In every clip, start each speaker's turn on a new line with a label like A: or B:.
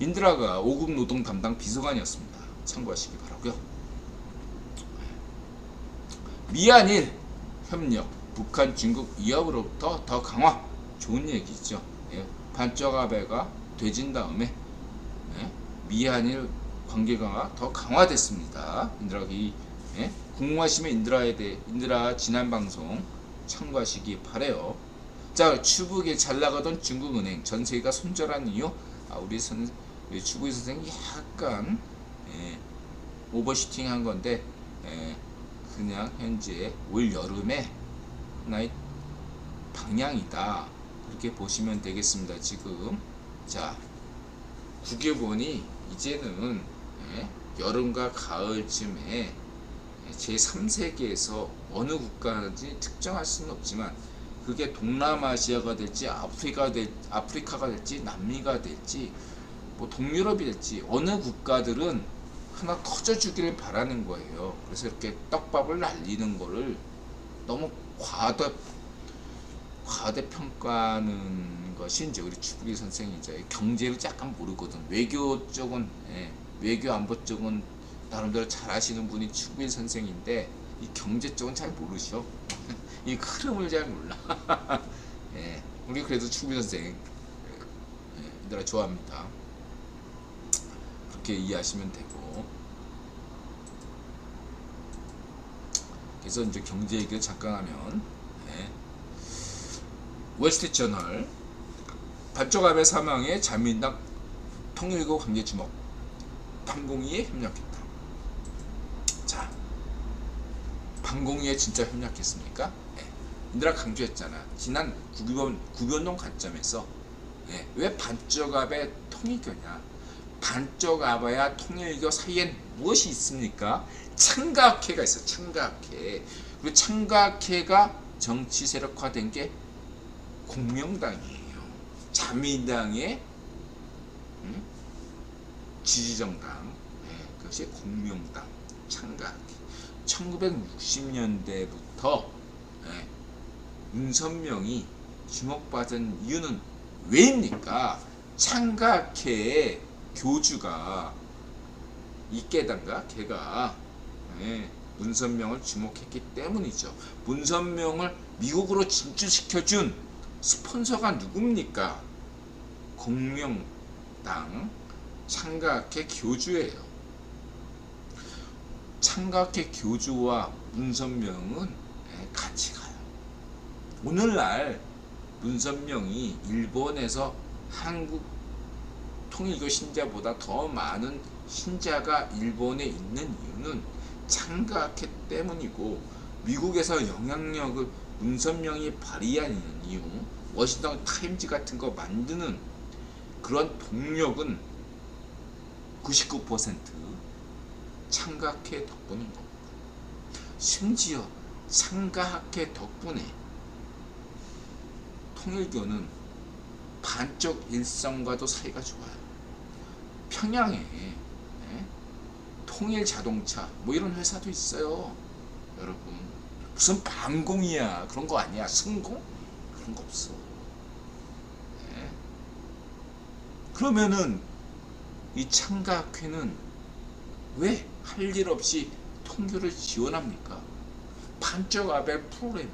A: 인드라가 5급 노동 담당 비서관이었습니다. 참고하시기 바라고요. 미한일 협력, 북한, 중국 위협으로부터 더 강화. 좋은 얘기죠. 예, 반쪽아베가 되진 다음에 예, 미한일 관계 강화 더 강화됐습니다. 인드라가 이 예, 궁금하시면 인드라에 대해 인드라 지난 방송 참고하시기 바래요. 자 추북에 잘 나가던 중국은행 전 세계가 손절한 이유 아, 우리 선 추구이 선생이 약간 예, 오버슈팅한 건데 예, 그냥 현재 올 여름에 하나의 방향이다 그렇게 보시면 되겠습니다. 지금 자 국외본이 이제는 예, 여름과 가을쯤에 제 3세계에서 어느 국가인지 특정할 수는 없지만 그게 동남아시아가 될지 아프리카 될 아프리카가 될지 남미가 될지 뭐 동유럽이 될지 어느 국가들은 하나 터져주기를 바라는 거예요. 그래서 이렇게 떡밥을 날리는 거를 너무 과대 과대 평가하는 것이 이제 우리 추구리 선생이 이제 경제를 약간 모르거든. 외교 쪽은 예, 외교 안보 쪽은 나름대로 잘하시는 분이 추구리 선생인데 이 경제 쪽은 잘 모르셔. 이 흐름을 잘 몰라. 예, 우리 그래도 추구리 선생 예, 얘들아 좋아합니다. 그렇게 이해하시면 되고. 그래서 이제 경제 얘기를 잠깐 하면 예. 월스트리트 저널 반쪽압의 사망에 자민당 통일교 관계 주목 판공위에 협력했다. 자, 판공위에 진짜 협력했습니까? 예. 인드라 강조했잖아. 지난 구변 구변동 관점에서 예. 왜 반쪽압의 통일교냐? 반쪽압과 통일교 사이엔 무엇이 있습니까? 창각회가 있어. 창각회. 그리고 창각회가 정치 세력화된 게 공명당이에요. 자민당의 음? 지지정당. 네, 그것이 공명당. 창각회. 1960년대부터 네, 문선명이 주목받은 이유는 왜입니까? 창각회의 교주가 이 깨단가 걔가 예, 문선명을 주목했기 때문이죠. 문선명을 미국으로 진출시켜준 스폰서가 누굽니까? 공명당 창각회 교주예요. 창각회 교주와 문선명은 예, 같이 가요. 오늘날 문선명이 일본에서 한국 통일교 신자보다 더 많은 신자가 일본에 있는 이유는 창각회 때문이고 미국에서 영향력을 문선명이 발휘하는 이유 워싱턴 타임즈 같은 거 만드는 그런 동력은 99% 창각회 덕분인 겁니다. 심지어 창각회 덕분에 통일교는 반쪽 일성과도 사이가 좋아요. 평양에 예? 통일 자동차 뭐 이런 회사도 있어요. 여러분 무슨 반공이야 그런 거 아니야 승공 그런 거 없어. 예? 그러면은 이 창각회는 왜 할 일 없이 통교를 지원합니까? 반쪽 아벨 프로그램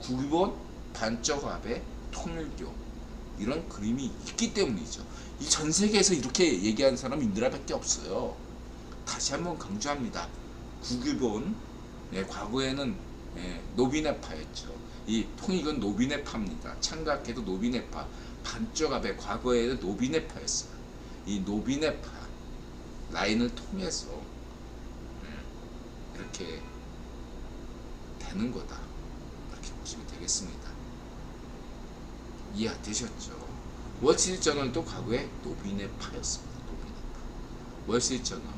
A: 구번 반쪽 아벨 통일교 이런 그림이 있기 때문이죠. 이 전 세계에서 이렇게 얘기하는 사람 인드라밖에 없어요. 다시 한번 강조합니다. 구규본 네, 과거에는 예, 노비네파였죠. 이 통일은 노비네파입니다. 창각해도 노비네파. 반쪽압의 과거에는 노비네파였어요. 이 노비네파 라인을 통해서 예, 이렇게 되는 거다. 이렇게 보시면 되겠습니다. 이해되셨죠? 월스트리트 저널도 과거에 노비네파였습니다. 노비네파. 월스트리트 저널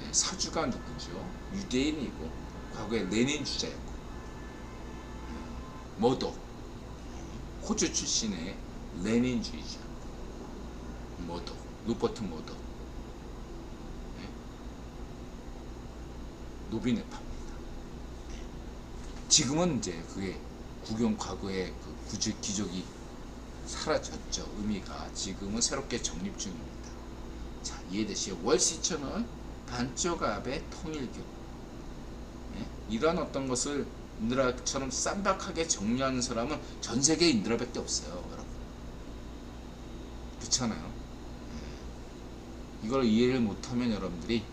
A: 예, 사주가 누구죠? 유대인이고 과거에 레닌 주자였고 예, 머독 호주 출신의 레닌주의자 머독 루퍼트 머독 예, 노비네파입니다. 예. 지금은 이제 그게 구경 과거의 그 구직 기적이 사라졌죠. 의미가 지금은 새롭게 정립 중입니다. 자 이해되시죠? 월시천은 반쪽압의 통일교 예? 이런 어떤 것을 인드라처럼 쌈박하게 정리하는 사람은 전 세계 인드라밖에 없어요, 여러분. 그렇잖아요. 예. 이걸 이해를 못하면 여러분들이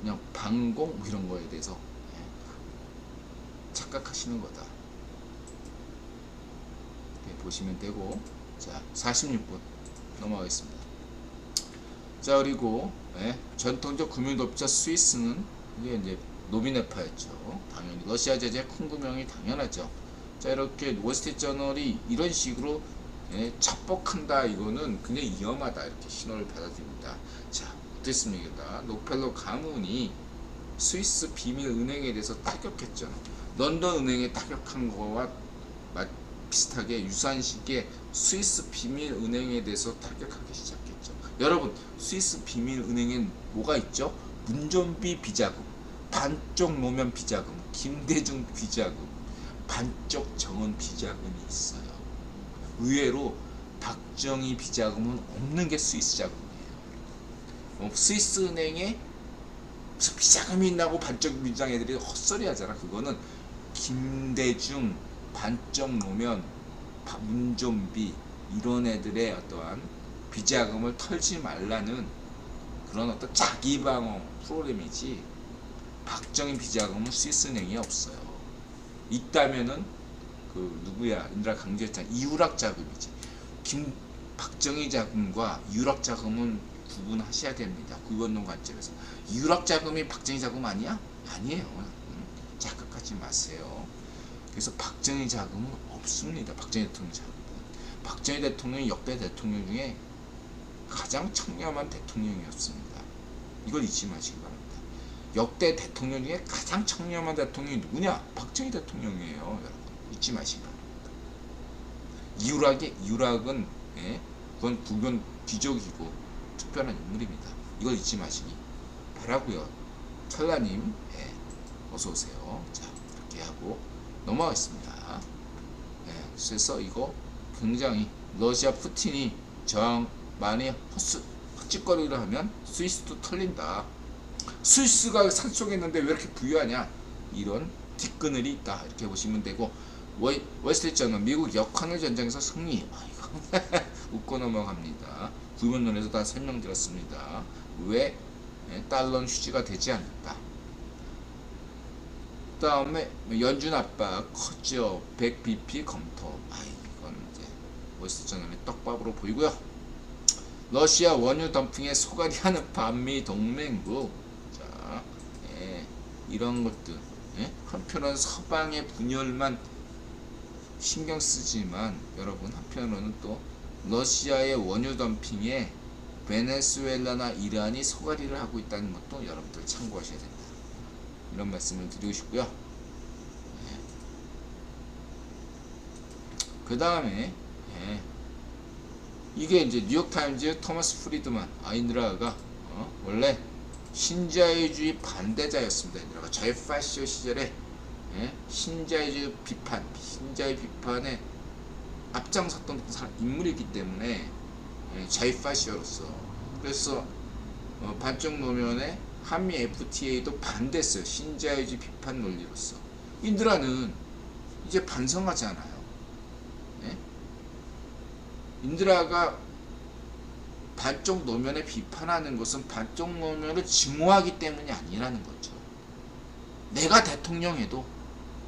A: 그냥 방공 뭐 이런 거에 대해서 예. 착각하시는 거다. 보시면 되고 자 46분 넘어가겠습니다. 자 그리고 예, 전통적 금융도피자 스위스는 이게 이제 노비네파였죠. 당연히 러시아 제재 콩구명이 당연하죠. 자 이렇게 월스트리트 저널이 이런 식으로 예, 착복한다 이거는 굉장히 위험하다 이렇게 신호를 받아들입니다. 자 어떻습니까? 록펠러 가문이 스위스 비밀 은행에 대해서 타격했죠. 런던 은행에 타격한 거와 마- 비슷하게 유사한 시기에 스위스 비밀 은행에 대해서 타격하기 시작했죠. 여러분 스위스 비밀 은행엔 뭐가 있죠? 문전비 비자금, 반쪽 노면 비자금, 김대중 비자금, 반쪽 정원 비자금이 있어요. 의외로 박정희 비자금은 없는 게 스위스 자금이에요. 어, 스위스 은행에 비자금이 있나고 반쪽 비장 애들이 헛소리 하잖아. 그거는 김대중, 노면, 바- 문좀비 이런 애들의 어떠한 비자금을 털지 말라는 그런 어떤 자기 방어 프로그램이지 박정희 비자금은 스위스은행이 없어요. 있다면은 그 누구야 인드라 강조했잖아 이유락 자금이지. 김 박정희 자금과 이유락 자금은 구분하셔야 됩니다. 구원론 관점에서 이유락 자금이 박정희 자금 아니야? 아니에요. 음, 착각하지 마세요. 그래서 박정희 자금은 없습니다. 박정희 대통령 자금. 박정희 대통령이 역대 대통령 중에 가장 청렴한 대통령이었습니다. 이걸 잊지 마시기 바랍니다. 역대 대통령 중에 가장 청렴한 대통령이 누구냐? 박정희 대통령이에요. 여러분 잊지 마시기 바랍니다. 이유락의 이유락은 예, 그건 불변 귀족이고 특별한 인물입니다. 이걸 잊지 마시기 바라고요. 철라님 예, 어서 오세요. 자 이렇게 하고 넘어가겠습니다. 예, 그래서 이거 굉장히 러시아 푸틴이 정 만에 헛스, 헛짓거리를 하면 스위스도 털린다. 스위스가 산속했는데 왜 이렇게 부유하냐? 이런 뒷그늘이 있다. 이렇게 보시면 되고 월, 월스트리트저널 미국 역환을 전쟁에서 승리. 아, 이거 웃고 넘어갑니다. 구문론에서 다 설명드렸습니다. 왜 예, 달러는 휴지가 되지 않는다. 다음에 연준 압박 컸죠. 100bp 검토. 아 이건 이제 월스트리트저널의 떡밥으로 보이고요. 러시아 원유 덤핑에 소가리하는 반미 동맹국. 자, 예, 이런 것들. 예? 한편은 서방의 분열만 신경 쓰지만 여러분 한편으로는 또 러시아의 원유 덤핑에 베네수엘라나 이란이 소가리를 하고 있다는 것도 여러분들 참고하셔야 된다. 이런 말씀을 드리고 싶고요. 그 다음에 예. 이게 이제 뉴욕타임즈 토마스 프리드만 아인드라가 어? 원래 신자유주의 반대자였습니다. 아인드라가 자유파시오 시절에 예? 신자유주의 비판, 신자유 비판에 앞장섰던 인물이기 때문에 예, 자유파시오로서 그래서 어, 반쪽 노면에 한미 FTA도 반대했어요. 신자유주의 비판 논리로서 인드라는 이제 반성하지 않아요. 예? 인드라가 반쪽 노면에 비판하는 것은 반쪽 노면을 증오하기 때문이 아니라는 거죠. 내가 대통령해도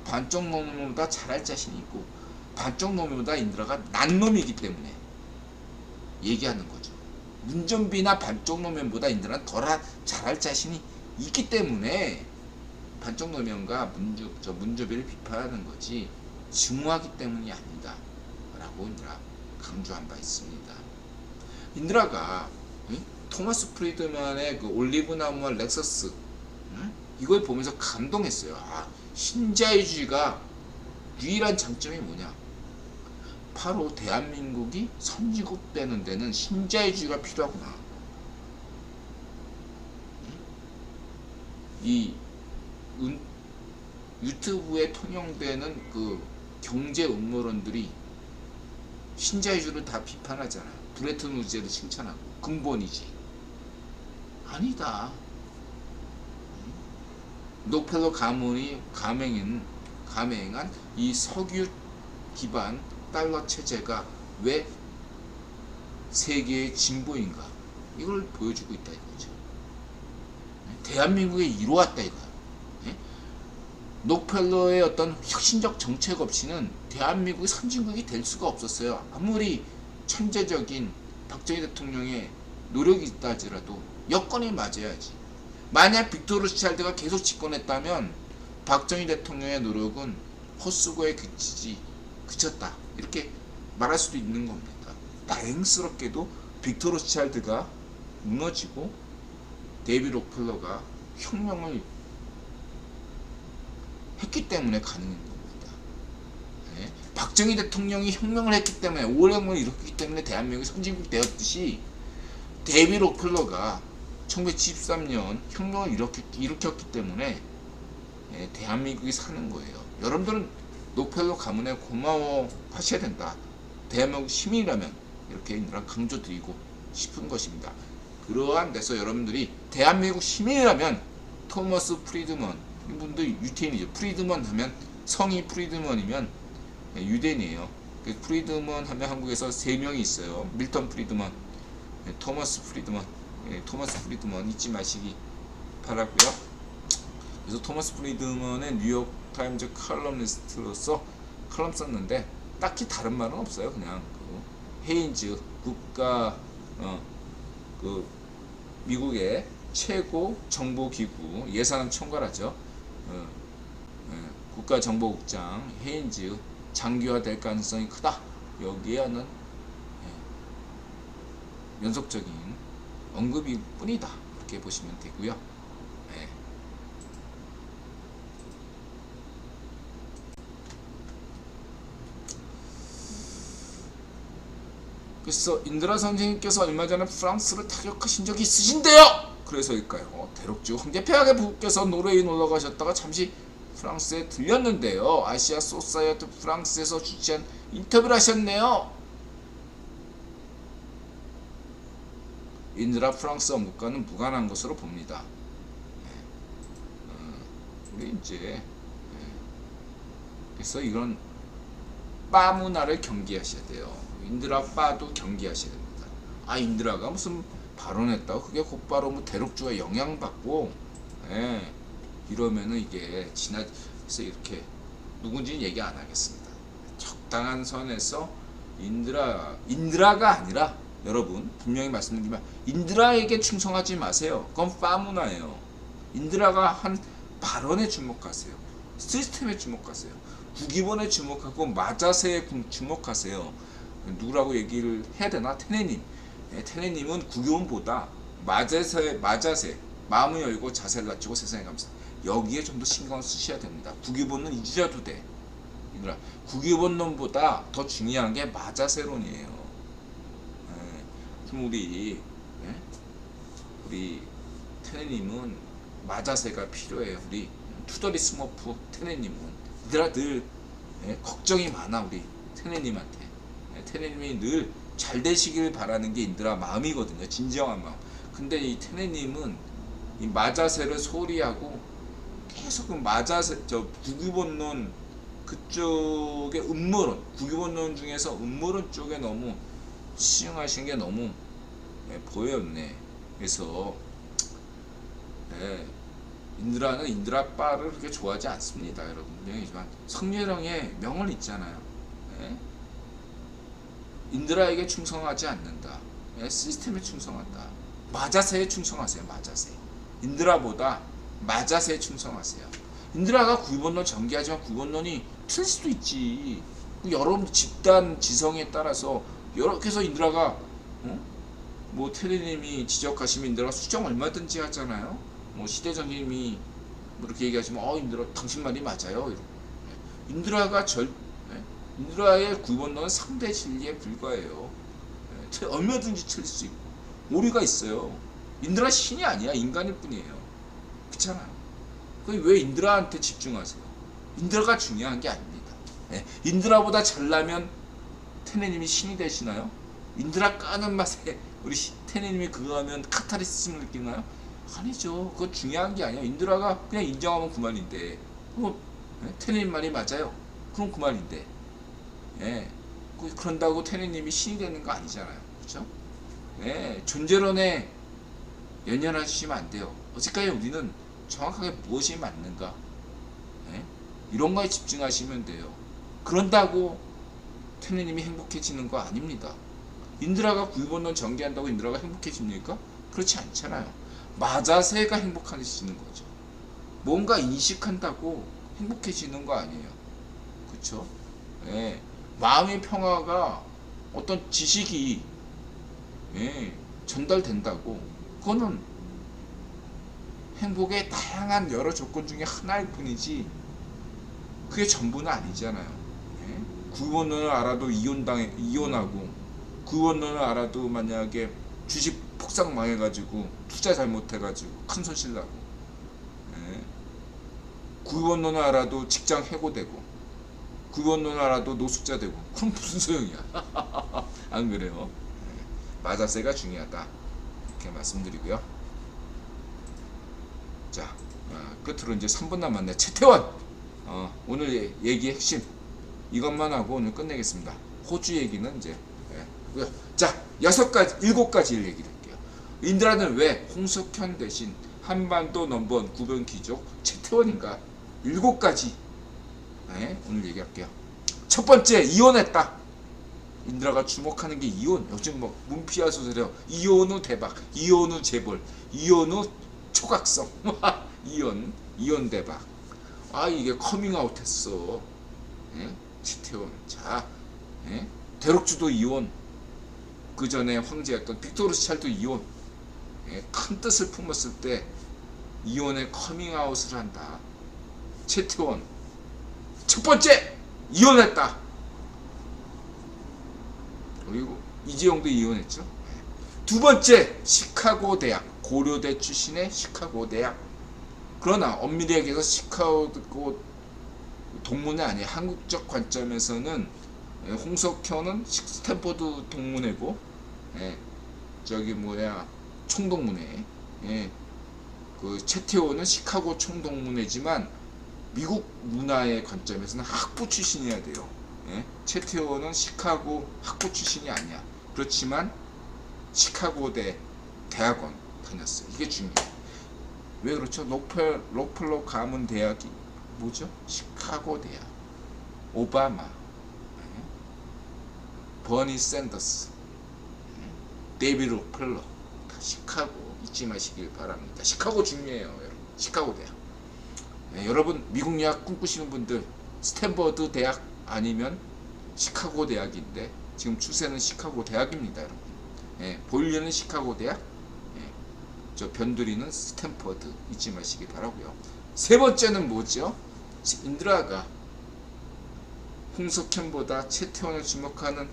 A: 반쪽 노면보다 잘할 자신이 있고 반쪽 노면보다 인드라가 난 놈이기 때문에 얘기하는 거죠. 문전비나 반쪽 노면보다 인드라는 덜 하- 잘할 자신이 있기 때문에 반쪽 노면과 문주, 저 문조비를 비판하는 거지 증오하기 때문이 아니다. 라고 인드라 강조한 바 있습니다. 인드라가 응? 토마스 프리드만의 그 올리브 나무와 렉서스 응? 이걸 보면서 감동했어요. 아, 신자유주의가 유일한 장점이 뭐냐? 바로 대한민국이 선진국 되는 데는 신자유주의가 필요하구나. 응? 이 은- 유튜브에 통용되는 그 경제 음모론들이 신자유주의를 다 비판하잖아요. 브레튼 우즈를 칭찬하고 근본이지. 아니다. 녹펠로 가문이 감행인 감행한 이 석유 기반 달러 체제가 왜 세계의 진보인가 이걸 보여주고 있다 이거죠. 대한민국에 이루었다 이거야. 예? 녹펠로의 어떤 혁신적 정책 없이는 대한민국이 선진국이 될 수가 없었어요. 아무리 천재적인 박정희 대통령의 노력이 있다 할지라도 여건이 맞아야지. 만약 빅토르 스찰드가 계속 집권했다면 박정희 대통령의 노력은 헛수고에 그치지 그쳤다 이렇게 말할 수도 있는 겁니다. 다행스럽게도 빅토르 스찰드가 무너지고 데이비 록펠러가 혁명을 했기 때문에 가능한 겁니다. 예? 박정희 대통령이 혁명을 했기 때문에 오령을 일으켰기 때문에 대한민국이 선진국 되었듯이 데이비 록펠러가 1973년 혁명을 일으켰, 일으켰기 때문에 예, 대한민국이 사는 거예요. 여러분들은 록펠러 가문에 고마워 하셔야 된다. 대한민국 시민이라면 이렇게 인들아 강조드리고 싶은 것입니다. 그러한 데서 여러분들이 대한민국 시민이라면 토머스 프리드먼 이분도 유태인이죠. 프리드먼 하면 성이 프리드먼이면 예, 유대인이에요. 그 프리드먼 하면 한국에서 세 명이 있어요. 밀턴 프리드먼, 예, 토머스 프리드먼, 예, 토머스 프리드먼 잊지 마시기 바라고요. 그래서 토머스 프리드먼의 뉴욕 타임즈 칼럼니스트로서 칼럼 썼는데 딱히 다른 말은 없어요. 그냥 그 헤인즈 국가 어, 그 미국의 최고 정보기구 예산은 총괄하죠. 어, 예, 국가정보국장 헤인즈 장기화될 가능성이 크다. 여기에는 예, 연속적인 언급이 뿐이다. 이렇게 보시면 되고요. 예. 그래서 인드라 선생님께서 얼마 전에 프랑스를 타격하신 적이 있으신데요. 그래서일까요? 대륙주 황제폐하게 부께서 노르웨이 놀러 가셨다가 잠시 프랑스에 들렸는데요. 아시아 소사이어티 프랑스에서 주최한 인터뷰를 하셨네요. 인드라 프랑스 언급과는 무관한 것으로 봅니다. 네. 어, 우리 이제 네. 그래서 이런 빠 문화를 경계하셔야 돼요. 인드라 빠도 경계하셔야 됩니다. 아 인드라가 무슨 발언했다고 그게 곧바로 뭐 대륙주가 영향받고 예, 이러면은 이게 지나서 이렇게 누군지는 얘기 안 하겠습니다. 적당한 선에서 인드라 인드라가 아니라 여러분 분명히 말씀드리지만 인드라에게 충성하지 마세요. 그건 파문화예요. 인드라가 한 발언에 주목하세요. 시스템에 주목하세요. 구기본에 주목하고 마자세에 주목하세요. 누구라고 얘기를 해야 되나? 테네님. 네, 테네님은 구기본보다 마자세, 마자세, 마음을 열고 자세를 낮추고 세상에 감사. 여기에 좀 더 신경을 쓰셔야 됩니다. 구기본은 잊으셔도 돼. 인드라. 구기본론보다 더 중요한 게 마자세론이에요. 네, 그럼 우리 예? 우리 테네님은 마자세가 필요해요. 우리 투더리 스머프 테네님은 얘들아 늘 예? 걱정이 많아 우리 테네님한테 예, 테네님이 늘 잘 되시길 바라는 게 인드라 마음이거든요. 진정한 마음. 근데 이 테네님은 이 마자세를 소홀히 하고 계속 그 마자세 저 구기본론 그쪽의 음모론 구기본론 중에서 음모론 쪽에 너무 시행하신 게 너무 예, 보였네. 그래서 예, 인드라는 인드라빠를 그렇게 좋아하지 않습니다, 여러분. 분명히지만 성렬형의 명언 있잖아요. 예? 인드라에게 충성하지 않는다. 예? 시스템에 충성한다. 마자세에 충성하세요, 마자세. 인드라보다 마자세에 충성하세요. 인드라가 구본론 전개하지만 구본론이 틀 수도 있지. 여러 집단 지성에 따라서 여러 그래서 인드라가 어? 뭐 테레님이 지적하시면 인드라 수정 얼마든지 하잖아요. 뭐 시대장님이 뭐 이렇게 얘기하시면 어 인드라 당신 말이 맞아요. 이러고. 예. 인드라가 절 예? 인드라의 구본론은 상대 진리에 불과해요. 예. 틀- 얼마든지 틀릴 수 있고 오류가 있어요. 인드라 신이 아니야 인간일 뿐이에요. 그렇잖아요. 그왜 인드라한테 집중하세요? 인드라가 중요한 게 아닙니다. 예. 인드라보다 잘나면 테네님이 신이 되시나요? 인드라 까는 맛에 우리 시- 테네님이 그거 하면 카타르시스를 느끼나요? 아니죠. 그거 중요한 게 아니야. 인드라가 그냥 인정하면 그만인데. 뭐 예? 테네님 말이 맞아요. 그럼 그만인데. 예. 그- 그런다고 테네님이 신이 되는 거 아니잖아요. 그렇죠? 예. 존재론에 연연하시면 안 돼요. 어쨌까지 우리는 정확하게 무엇이 맞는가. 예? 이런 거에 집중하시면 돼요. 그런다고 테네님이 행복해지는 거 아닙니다. 인드라가 구입원론 전개한다고 인드라가 행복해집니까? 그렇지 않잖아요. 마자세가 행복해지는 거죠. 뭔가 인식한다고 행복해지는 거 아니에요. 그렇죠? 예. 마음의 평화가 어떤 지식이 예, 전달된다고 그거는 행복의 다양한 여러 조건 중에 하나일 뿐이지 그게 전부는 아니잖아요. 예? 구원론을 알아도 이혼당해 이혼하고 구원론을 알아도 만약에 주식 폭삭 망해가지고 투자 잘못해가지고 큰 손실 나고 예? 구원론을 알아도 직장 해고되고 구원론을 알아도 노숙자 되고 그럼 무슨 소용이야? 안 그래요? 예. 마자세가 중요하다 이렇게 말씀드리고요. 자 어, 끝으로 이제 3분 남았네. 최태원 어, 오늘 예- 얘기 핵심 이것만 하고 오늘 끝내겠습니다. 호주 얘기는 이제 예, 고요. 자 여섯 가지 일곱 가지를 얘기를 할게요. 인드라는 왜 홍석현 대신 한반도 넘버원 구변 귀족 최태원인가 일곱 가지 예, 오늘 얘기할게요. 첫 번째 이혼했다. 인드라가 주목하는 게 이혼. 요즘 뭐 문피아 소설이요. 이혼 후 대박. 이혼 후 재벌. 이혼 후 초각성. 이혼. 이혼 대박. 아 이게 커밍아웃 했어. 예? 치태원. 자, 예? 대록주도 이혼. 그 전에 황제였던 빅토르 스 찰도 이혼. 예? 큰 뜻을 품었을 때 이혼의 커밍아웃을 한다. 채태원. 첫 번째 이혼했다. 그리고 이재용도 이혼했죠. 두 번째 시카고 대학 고려대 출신의 시카고 대학. 그러나 엄밀히 얘기해서 시카고 동문회 아니에요. 한국적 관점에서는 예, 홍석현은 시- 스탠포드 동문회고, 예, 저기 뭐야 총동문회. 예, 그 채태호는 시카고 총동문회지만 미국 문화의 관점에서는 학부 출신이어야 돼요. 예? 채태호는 시카고 학부 출신이 아니야. 그렇지만 시카고대 대학원 다녔어요. 이게 중요해요. 왜 그렇죠? 로펠, 로플로 가문 대학이 뭐죠? 시카고 대학. 오바마, 예? 버니 샌더스, 예? 데이비드 로펠러, 다 시카고 잊지 마시길 바랍니다. 시카고 중요해요, 여러분. 시카고 대학. 예, 여러분 미국 유학 꿈꾸시는 분들 스탠퍼드 대학 아니면 시카고 대학인데 지금 추세는 시카고 대학입니다, 여러분. 예, 보일리는 시카고 대학, 예, 저 변두리는 스탠퍼드 잊지 마시기 바라고요. 세 번째는 뭐죠? 인드라가 홍석현보다 최태원을 주목하는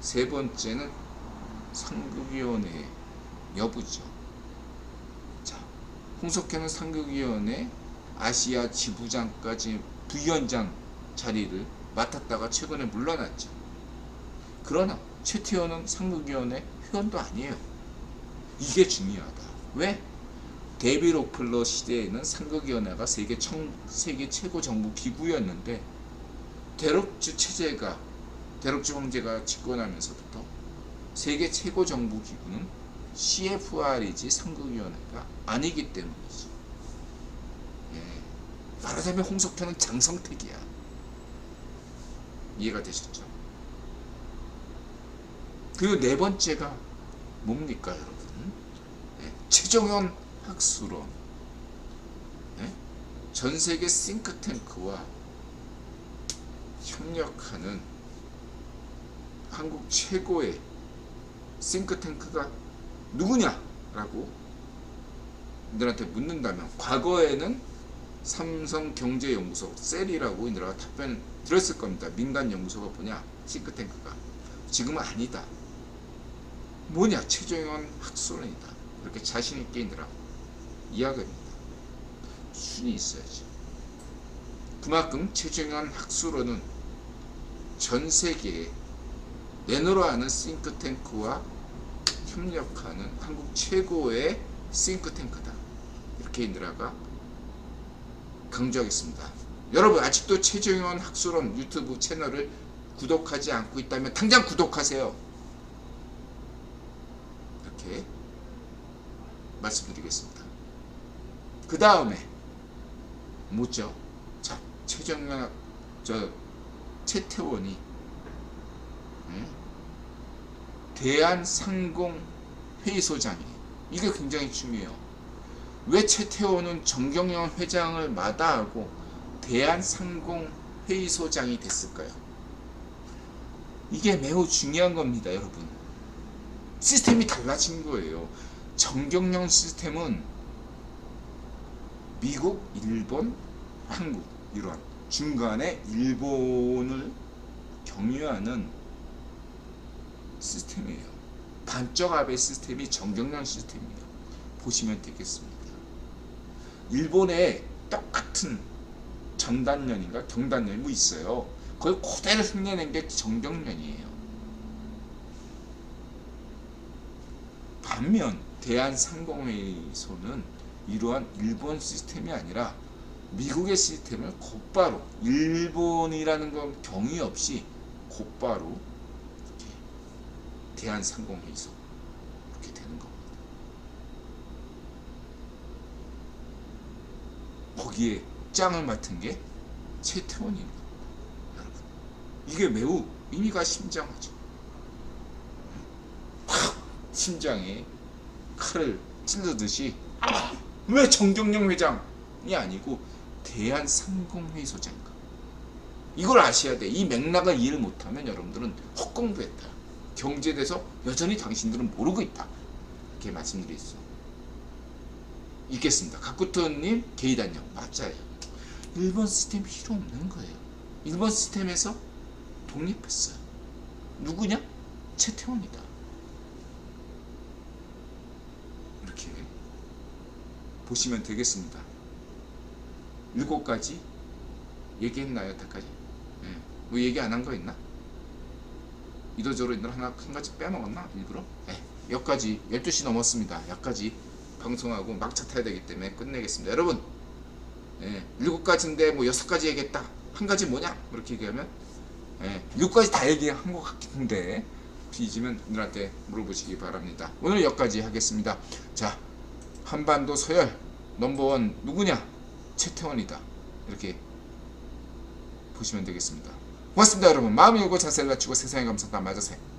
A: 세 번째는 상급위원회 여부죠. 자, 홍석현은 상급위원회 아시아 지부장까지 부위원장 자리를 맡았다가 최근에 물러났죠. 그러나 최태원은 상급위원회 회원도 아니에요. 이게 중요하다. 왜? 데이비 로플러 시대에는 상급위원회가 세계 청, 세계 최고 정부 기구였는데 대륙주 체제가 대륙주 황제가 집권하면서부터 세계 최고 정부 기구는 CFR이지 상급위원회가 아니기 때문이지. 예. 말하자면 홍석현은 장성택이야. 이해가 되셨죠? 그리고 네 번째가 뭡니까, 여러분? 예. 최종현 학술원. 예? 전 세계 싱크탱크와 협력하는 한국 최고의 싱크탱크가 누구냐라고 인들한테 묻는다면 과거에는 삼성경제연구소 셀이라고 인들가 답변 드렸을 겁니다. 민간 연구소가 뭐냐 싱크탱크가 지금은 아니다. 뭐냐 최종현 학술원이다. 이렇게 자신 있게 인들아 이야기합니다. 순이 있어야지. 그만큼 최종현 학술원은 전 세계에 내노라 하는 싱크탱크와 협력하는 한국 최고의 싱크탱크다. 이렇게 인드라가 강조하겠습니다. 여러분 아직도 최정원 학술원 유튜브 채널을 구독하지 않고 있다면 당장 구독하세요. 이렇게 말씀드리겠습니다. 그 다음에 뭐죠? 자 최정원 저 최태원이 예? 대한상공회의소장이에요. 이게 굉장히 중요해요. 왜 최태원은 정경영 회장을 마다하고 대한상공회의소장이 됐을까요? 이게 매우 중요한 겁니다, 여러분. 시스템이 달라진 거예요. 정경영 시스템은 미국, 일본, 한국 이러한 중간에 일본을 경유하는 시스템이에요. 반적 압의 시스템이 정경련 시스템이에요. 보시면 되겠습니다. 일본에 똑같은 전단련인가 경단련이 뭐 있어요. 그걸 그대로 흉내낸 게 정경련이에요. 반면 대한상공회의소는 이러한 일본 시스템이 아니라 미국의 시스템을 곧바로 일본이라는 건 경위 없이 곧바로 대한 상공회의소 이렇게 되는 겁니다. 거기에 짱을 맡은 게 최태원입니다. 여러분 이게 매우 의미가 심장하죠. 팍 심장에 칼을 찔르듯이 왜 정경영 회장이 아니고 대한상공회의소장인가? 이걸 아셔야 돼. 이 맥락을 이해를 못하면 여러분들은 헛공부했다. 경제에 대해서 여전히 당신들은 모르고 있다. 이렇게 말씀드렸어. 읽겠습니다. 가쿠토님 게이단요. 맞아요. 일본 시스템 필요 없는 거예요. 일본 시스템에서 독립했어요. 누구냐? 최태원이다. 이렇게 보시면 되겠습니다. 일곱 가지 얘기했나요, 여태까지? 예. 뭐 얘기 안 한 거 있나? 이도저로 있는 하나 한 가지 빼먹었나 일부러? 예. 여기까지 12시 넘었습니다. 여기까지 방송하고 막차 타야 되기 때문에 끝내겠습니다. 여러분, 예. 일곱 가지인데 뭐 여섯 가지 얘기했다. 한 가지 뭐냐? 이렇게 얘기하면 예. 일곱 가지 다 얘기한 것 같긴데 혹시 잊으면 누나한테 물어보시기 바랍니다. 오늘 여기까지 하겠습니다. 자, 한반도 서열 넘버원 누구냐? 최태원이다. 이렇게 보시면 되겠습니다. 고맙습니다, 여러분. 마음이 열고 자세를 갖추고 세상의 감성 다 맞으세요.